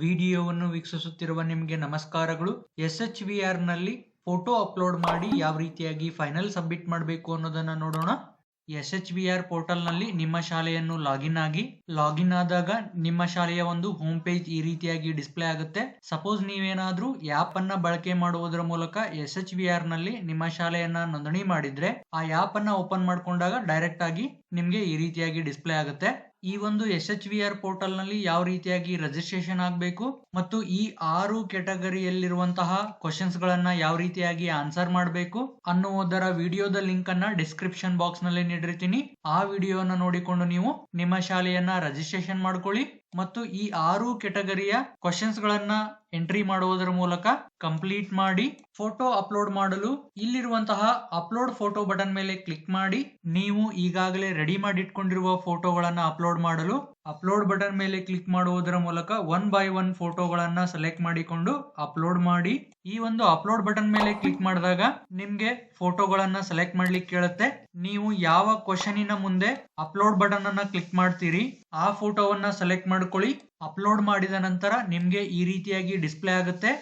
ವಿಡಿಯೋವನ್ನು ವೀಕ್ಷಿಸುತ್ತಿರುವ ನಿಮಗೆ ನಮಸ್ಕಾರಗಳು. ಎಸ್ ಎಚ್ ವಿ ಆರ್ನಲ್ಲಿ ಫೋಟೋ ಅಪ್ಲೋಡ್ ಮಾಡಿ ಯಾವ ರೀತಿಯಾಗಿ ಫೈನಲ್ ಸಬ್ಮಿಟ್ ಮಾಡಬೇಕು ಅನ್ನೋದನ್ನ ನೋಡೋಣ. ಎಸ್ ಎಚ್ ವಿ ಆರ್ ಪೋರ್ಟಲ್ನಲ್ಲಿ ನಿಮ್ಮ ಶಾಲೆಯನ್ನು ಲಾಗಿನ್ ಆಗಿ, ಲಾಗಿನ್ ಆದಾಗ ನಿಮ್ಮ ಶಾಲೆಯ ಒಂದು ಹೋಮ್ ಪೇಜ್ ಈ ರೀತಿಯಾಗಿ ಡಿಸ್ಪ್ಲೇ ಆಗುತ್ತೆ. ಸಪೋಸ್ ನೀವೇನಾದ್ರೂ ಆಪ್ ಅನ್ನ ಬಳಕೆ ಮಾಡುವುದರ ಮೂಲಕ ಎಸ್ ಎಚ್ ವಿ ಆರ್ನಲ್ಲಿ ನಿಮ್ಮ ಶಾಲೆಯನ್ನ ನೋಂದಣಿ ಮಾಡಿದ್ರೆ, ಆ ಆಪ್ ಅನ್ನ ಓಪನ್ ಮಾಡ್ಕೊಂಡಾಗ ಡೈರೆಕ್ಟ್ ಆಗಿ ನಿಮ್ಗೆ ಈ ರೀತಿಯಾಗಿ ಡಿಸ್ಪ್ಲೇ ಆಗುತ್ತೆ. ಈ ಒಂದು ಎಸ್ ಎಚ್ ವಿ ಆರ್ ಪೋರ್ಟಲ್ನಲ್ಲಿ ಯಾವ ರೀತಿಯಾಗಿ ರಿಜಿಸ್ಟ್ರೇಷನ್ ಆಗಬೇಕು ಮತ್ತು ಈ ಆರು ಕೆಟಗರಿಯಲ್ಲಿರುವಂತಹ ಕ್ವಶನ್ಸ್ ಗಳನ್ನ ಯಾವ ರೀತಿಯಾಗಿ ಆನ್ಸರ್ ಮಾಡಬೇಕು ಅನ್ನುವುದರ ವಿಡಿಯೋದ ಲಿಂಕ್ ಅನ್ನ ಡಿಸ್ಕ್ರಿಪ್ಷನ್ ಬಾಕ್ಸ್ನಲ್ಲಿ ನೀಡಿರ್ತೀನಿ. ಆ ವಿಡಿಯೋನ ನೋಡಿಕೊಂಡು ನೀವು ನಿಮ್ಮ ಶಾಲೆಯನ್ನ ರಿಜಿಸ್ಟ್ರೇಷನ್ ಮಾಡ್ಕೊಳ್ಳಿ. ಮತ್ತು ಈ ಆರು ಕೆಟಗರಿಯ ಕ್ವಶನ್ಸ್ ಗಳನ್ನ ಎಂಟ್ರಿ ಮಾಡುವುದರ ಮೂಲಕ ಕಂಪ್ಲೀಟ್ ಮಾಡಿ ಫೋಟೋ ಅಪ್ಲೋಡ್ ಮಾಡಲು ಇಲ್ಲಿರುವಂತಹ ಅಪ್ಲೋಡ್ ಫೋಟೋ ಬಟನ್ ಮೇಲೆ ಕ್ಲಿಕ್ ಮಾಡಿ ನೀವು ಈಗಾಗಲೇ ರೆಡಿ ಮಾಡಿ ಇಟ್ಕೊಂಡಿರುವ ಫೋಟೋಗಳನ್ನ ಅಪ್ಲೋಡ್ ಮಾಡಲು ಅಪ್ಲೋಡ್ ಬಟನ್ ಮೇಲೆ ಕ್ಲಿಕ್ ಮಾಡುವುದರ ಮೂಲಕ ಒನ್ ಬೈ ಒನ್ ಫೋಟೋಗಳನ್ನ ಸೆಲೆಕ್ಟ್ ಮಾಡಿಕೊಂಡು ಅಪ್ಲೋಡ್ ಮಾಡಿ ಈ ಒಂದು ಅಪ್ಲೋಡ್ ಬಟನ್ ಮೇಲೆ ಕ್ಲಿಕ್ ಮಾಡಿದಾಗ ನಿಮ್ಗೆ ಫೋಟೋಗಳನ್ನ ಸೆಲೆಕ್ಟ್ ಮಾಡ್ಲಿಕ್ಕೆ ಕೇಳುತ್ತೆ. ನೀವು ಯಾವ ಕ್ವಶನಿನ ಮುಂದೆ ಅಪ್ಲೋಡ್ ಬಟನ್ ಅನ್ನ ಕ್ಲಿಕ್ ಮಾಡ್ತೀರಿ, ಆ ಫೋಟೋವನ್ನ ಸೆಲೆಕ್ಟ್ ಮಾಡ್ಕೊಳ್ಳಿ. ಅಪ್ಲೋಡ್ ಮಾಡಿದ ನಂತರ ನಿಮ್ಗೆ ಈ ರೀತಿಯಾಗಿ ಡಿಸ್ಪ್ಲೇ ಆಗುತ್ತೆ.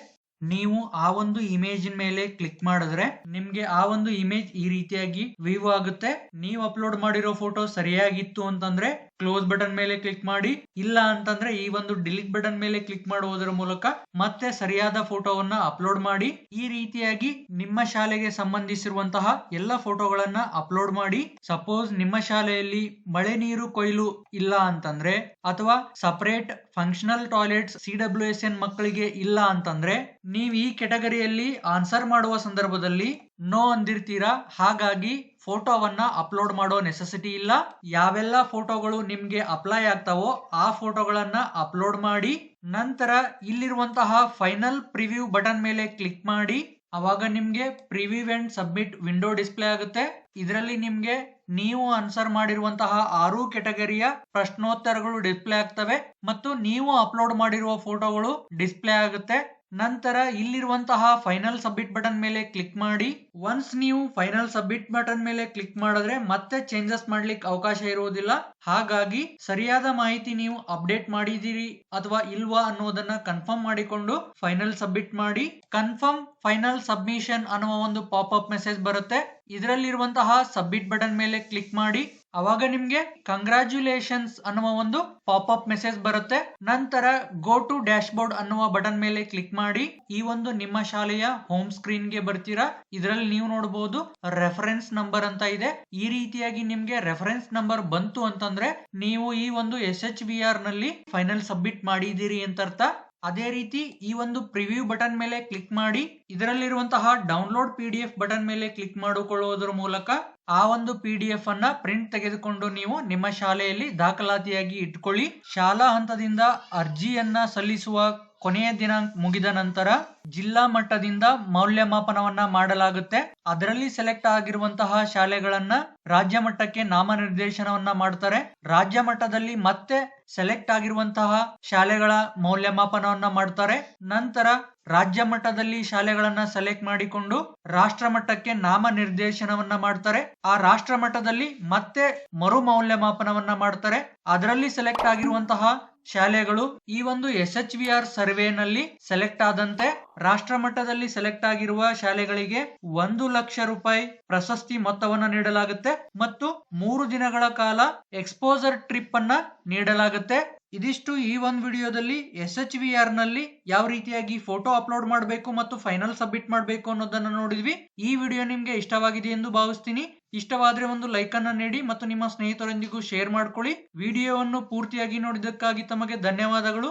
ನೀವು ಆ ಒಂದು ಇಮೇಜ್ ಮೇಲೆ ಕ್ಲಿಕ್ ಮಾಡಿದ್ರೆ ನಿಮ್ಗೆ ಆ ಒಂದು ಇಮೇಜ್ ಈ ರೀತಿಯಾಗಿ ವ್ಯೂ ಆಗುತ್ತೆ. ನೀವು ಅಪ್ಲೋಡ್ ಮಾಡಿರೋ ಫೋಟೋ ಸರಿಯಾಗಿತ್ತು ಅಂತಂದ್ರೆ ಕ್ಲೋಸ್ ಬಟನ್ ಮೇಲೆ ಕ್ಲಿಕ್ ಮಾಡಿ, ಇಲ್ಲ ಅಂತಂದ್ರೆ ಈ ಒಂದು ಡಿಲೀಟ್ ಬಟನ್ ಮೇಲೆ ಕ್ಲಿಕ್ ಮಾಡುವುದರ ಮೂಲಕ ಮತ್ತೆ ಸರಿಯಾದ ಫೋಟೋವನ್ನ ಅಪ್ಲೋಡ್ ಮಾಡಿ, ಈ ರೀತಿಯಾಗಿ ನಿಮ್ಮ ಶಾಲೆಗೆ ಸಂಬಂಧಿಸಿರುವಂತಹ ಎಲ್ಲ ಫೋಟೋಗಳನ್ನ ಅಪ್ಲೋಡ್ ಮಾಡಿ ಸಪೋಸ್ ನಿಮ್ಮ ಶಾಲೆಯಲ್ಲಿ ಮಳೆ ನೀರು ಕೊಯ್ಲು ಇಲ್ಲ ಅಂತಂದ್ರೆ ಅಥವಾ separate functional toilets C W N ಮಕ್ಕಳಿಗೆ ಇಲ್ಲ ಅಂತಂದ್ರೆ ನೀವು ಈ ಕೆಟಗರಿಯಲ್ಲಿ ಆನ್ಸರ್ ಮಾಡುವ ಸಂದರ್ಭದಲ್ಲಿ ನೋ ಅಂದಿರ್ತೀರಾ? ಹಾಗಾಗಿ ಫೋಟೋವನ್ನ ಅಪ್ಲೋಡ್ ಮಾಡೋ ನೆಸೆಸಿಟಿ ಇಲ್ಲ. ಯಾವೆಲ್ಲ ಫೋಟೋಗಳು ನಿಮ್ಗೆ ಅಪ್ಲೈ ಆಗ್ತಾವೋ ಆ ಫೋಟೋಗಳನ್ನ ಅಪ್ಲೋಡ್ ಮಾಡಿ, ನಂತರ ಇಲ್ಲಿರುವಂತಹ ಫೈನಲ್ ಪ್ರಿವ್ಯೂ ಬಟನ್ ಮೇಲೆ ಕ್ಲಿಕ್ ಮಾಡಿ, ಅವಾಗ ನಿಮ್ಗೆ preview and submit window display ಆಗುತ್ತೆ. ಇದರಲ್ಲಿ ನಿಮ್ಗೆ ನೀವು ಆನ್ಸರ್ ಮಾಡಿರುವಂತಹ ಆರು ಕೆಟಗರಿಯ ಪ್ರಶ್ನೋತ್ತರಗಳು ಡಿಸ್ಪ್ಲೇ ಆಗ್ತವೆ ಮತ್ತು ನೀವು ಅಪ್ಲೋಡ್ ಮಾಡಿರುವ ಫೋಟೋಗಳು ಡಿಸ್ಪ್ಲೇ ಆಗುತ್ತೆ. ನಂತರ ಇಲ್ಲಿರುವಂತಹ ಫೈನಲ್ ಸಬ್ಮಿಟ್ ಬಟನ್ ಮೇಲೆ ಕ್ಲಿಕ್ ಮಾಡಿ. ಒನ್ಸ್ ನೀವು ಫೈನಲ್ ಸಬ್ಮಿಟ್ ಬಟನ್ ಮೇಲೆ ಕ್ಲಿಕ್ ಮಾಡಿದ್ರೆ ಮತ್ತೆ ಚೇಂಜಸ್ ಮಾಡ್ಲಿಕ್ಕೆ ಅವಕಾಶ ಇರುವುದಿಲ್ಲ. ಹಾಗಾಗಿ ಸರಿಯಾದ ಮಾಹಿತಿ ನೀವು ಅಪ್ಡೇಟ್ ಮಾಡಿದ್ದೀರಿ ಅಥವಾ ಇಲ್ವಾ ಅನ್ನೋದನ್ನ ಕನ್ಫರ್ಮ್ ಮಾಡಿಕೊಂಡು ಫೈನಲ್ ಸಬ್ಮಿಟ್ ಮಾಡಿ. ಕನ್ಫರ್ಮ್ ಫೈನಲ್ ಸಬ್ಮಿಷನ್ ಅನ್ನುವ ಒಂದು ಪಾಪ್ ಅಪ್ ಮೆಸೇಜ್ ಬರುತ್ತೆ. ಇದರಲ್ಲಿರುವಂತಹ ಸಬ್ಮಿಟ್ ಬಟನ್ ಮೇಲೆ ಕ್ಲಿಕ್ ಮಾಡಿ. ಅವಾಗ ನಿಮ್ಗೆ ಕಂಗ್ರಾಚ್ಯುಲೇಷನ್ಸ್ ಅನ್ನುವ ಒಂದು ಪಾಪ್ ಅಪ್ ಮೆಸೇಜ್ ಬರುತ್ತೆ. ನಂತರ ಗೋ ಟು ಡ್ಯಾಶ್ ಬೋರ್ಡ್ ಅನ್ನುವ ಬಟನ್ ಮೇಲೆ ಕ್ಲಿಕ್ ಮಾಡಿ. ಈ ಒಂದು ನಿಮ್ಮ ಶಾಲೆಯ ಹೋಮ್ ಸ್ಕ್ರೀನ್ಗೆ ಬರ್ತೀರಾ. ಇದರಲ್ಲಿ ನೀವು ನೋಡಬಹುದು ರೆಫರೆನ್ಸ್ ನಂಬರ್ ಅಂತ ಇದೆ. ಈ ರೀತಿಯಾಗಿ ನಿಮ್ಗೆ ರೆಫರೆನ್ಸ್ ನಂಬರ್ ಬಂತು ಅಂತಂದ್ರೆ ನೀವು ಈ ಒಂದು ಎಸ್ ಎಚ್ ವಿ ಆರ್ನಲ್ಲಿ ಫೈನಲ್ ಸಬ್ಮಿಟ್ ಮಾಡಿದ್ದೀರಿ ಅಂತ ಅರ್ಥ ಅದೇ ರೀತಿ ಈ ಒಂದು ಪ್ರಿವ್ಯೂ ಬಟನ್ ಮೇಲೆ ಕ್ಲಿಕ್ ಮಾಡಿ ಇದರಲ್ಲಿರುವಂತಹ download P D F button ಮೇಲೆ ಕ್ಲಿಕ್ ಮಾಡಿಕೊಳ್ಳುವುದರ ಮೂಲಕ ಆ ಒಂದು ಪಿ ಡಿ ಎಫ್ ಅನ್ನ ಪ್ರಿಂಟ್ ತೆಗೆದುಕೊಂಡು ನೀವು ನಿಮ್ಮ ಶಾಲೆಯಲ್ಲಿ ದಾಖಲಾತಿಯಾಗಿ ಇಟ್ಕೊಳ್ಳಿ. ಶಾಲಾ ಹಂತದಿಂದ ಅರ್ಜಿಯನ್ನ ಸಲ್ಲಿಸುವ ಕೊನೆಯ ದಿನಾಂಕ ಮುಗಿದ ನಂತರ ಜಿಲ್ಲಾ ಮಟ್ಟದಿಂದ ಮೌಲ್ಯಮಾಪನವನ್ನ ಮಾಡಲಾಗುತ್ತೆ. ಅದರಲ್ಲಿ ಸೆಲೆಕ್ಟ್ ಆಗಿರುವಂತಹ ಶಾಲೆಗಳನ್ನ ರಾಜ್ಯ ಮಟ್ಟಕ್ಕೆ ನಾಮನಿರ್ದೇಶನವನ್ನ ಮಾಡ್ತಾರೆ. ರಾಜ್ಯ ಮಟ್ಟದಲ್ಲಿ ಮತ್ತೆ ಸೆಲೆಕ್ಟ್ ಆಗಿರುವಂತಹ ಶಾಲೆಗಳ ಮೌಲ್ಯಮಾಪನವನ್ನ ಮಾಡ್ತಾರೆ. ನಂತರ ರಾಜ್ಯ ಮಟ್ಟದಲ್ಲಿ ಶಾಲೆಗಳನ್ನ ಸೆಲೆಕ್ಟ್ ಮಾಡಿಕೊಂಡು ರಾಷ್ಟ್ರ ಮಟ್ಟಕ್ಕೆ ನಾಮ ನಿರ್ದೇಶನವನ್ನ ಮಾಡ್ತಾರೆ. ಆ ರಾಷ್ಟ್ರ ಮಟ್ಟದಲ್ಲಿ ಮತ್ತೆ ಮರು ಮೌಲ್ಯಮಾಪನವನ್ನ ಮಾಡ್ತಾರೆ. ಅದರಲ್ಲಿ ಸೆಲೆಕ್ಟ್ ಆಗಿರುವಂತಹ ಶಾಲೆಗಳು ಈ ಒಂದು ಎಸ್ ಎಚ್ ವಿ ಆರ್ ಸರ್ವೆನಲ್ಲಿ ಸೆಲೆಕ್ಟ್ ಆದಂತೆ ರಾಷ್ಟ್ರ ಮಟ್ಟದಲ್ಲಿ ಸೆಲೆಕ್ಟ್ ಆಗಿರುವ ಶಾಲೆಗಳಿಗೆ ಒಂದು ಲಕ್ಷ ರೂಪಾಯಿ ಪ್ರಶಸ್ತಿ ಮೊತ್ತವನ್ನು ನೀಡಲಾಗುತ್ತೆ ಮತ್ತು ಮೂರು ದಿನಗಳ ಕಾಲ ಎಕ್ಸ್ಪೋಸರ್ ಟ್ರಿಪ್ ಅನ್ನ ನೀಡಲಾಗುತ್ತೆ. ಇದಿಷ್ಟು ಈ ಒಂದು ವಿಡಿಯೋದಲ್ಲಿ ಎಸ್ ಎಚ್ ವಿ ಆರ್ನಲ್ಲಿ ಯಾವ ರೀತಿಯಾಗಿ ಫೋಟೋ ಅಪ್ಲೋಡ್ ಮಾಡಬೇಕು ಮತ್ತು ಫೈನಲ್ ಸಬ್ಮಿಟ್ ಮಾಡಬೇಕು ಅನ್ನೋದನ್ನ ನೋಡಿದ್ವಿ. ಈ ವಿಡಿಯೋ ನಿಮ್ಗೆ ಇಷ್ಟವಾಗಿದೆ ಎಂದು ಭಾವಿಸ್ತೀನಿ. ಇಷ್ಟವಾದ್ರೆ ಒಂದು ಲೈಕ್ ಅನ್ನ ನೀಡಿ ಮತ್ತು ನಿಮ್ಮ ಸ್ನೇಹಿತರೊಂದಿಗೂ ಶೇರ್ ಮಾಡ್ಕೊಳ್ಳಿ. ವಿಡಿಯೋವನ್ನು ಪೂರ್ತಿಯಾಗಿ ನೋಡಿದ್ದಕ್ಕಾಗಿ ತಮಗೆ ಧನ್ಯವಾದಗಳು.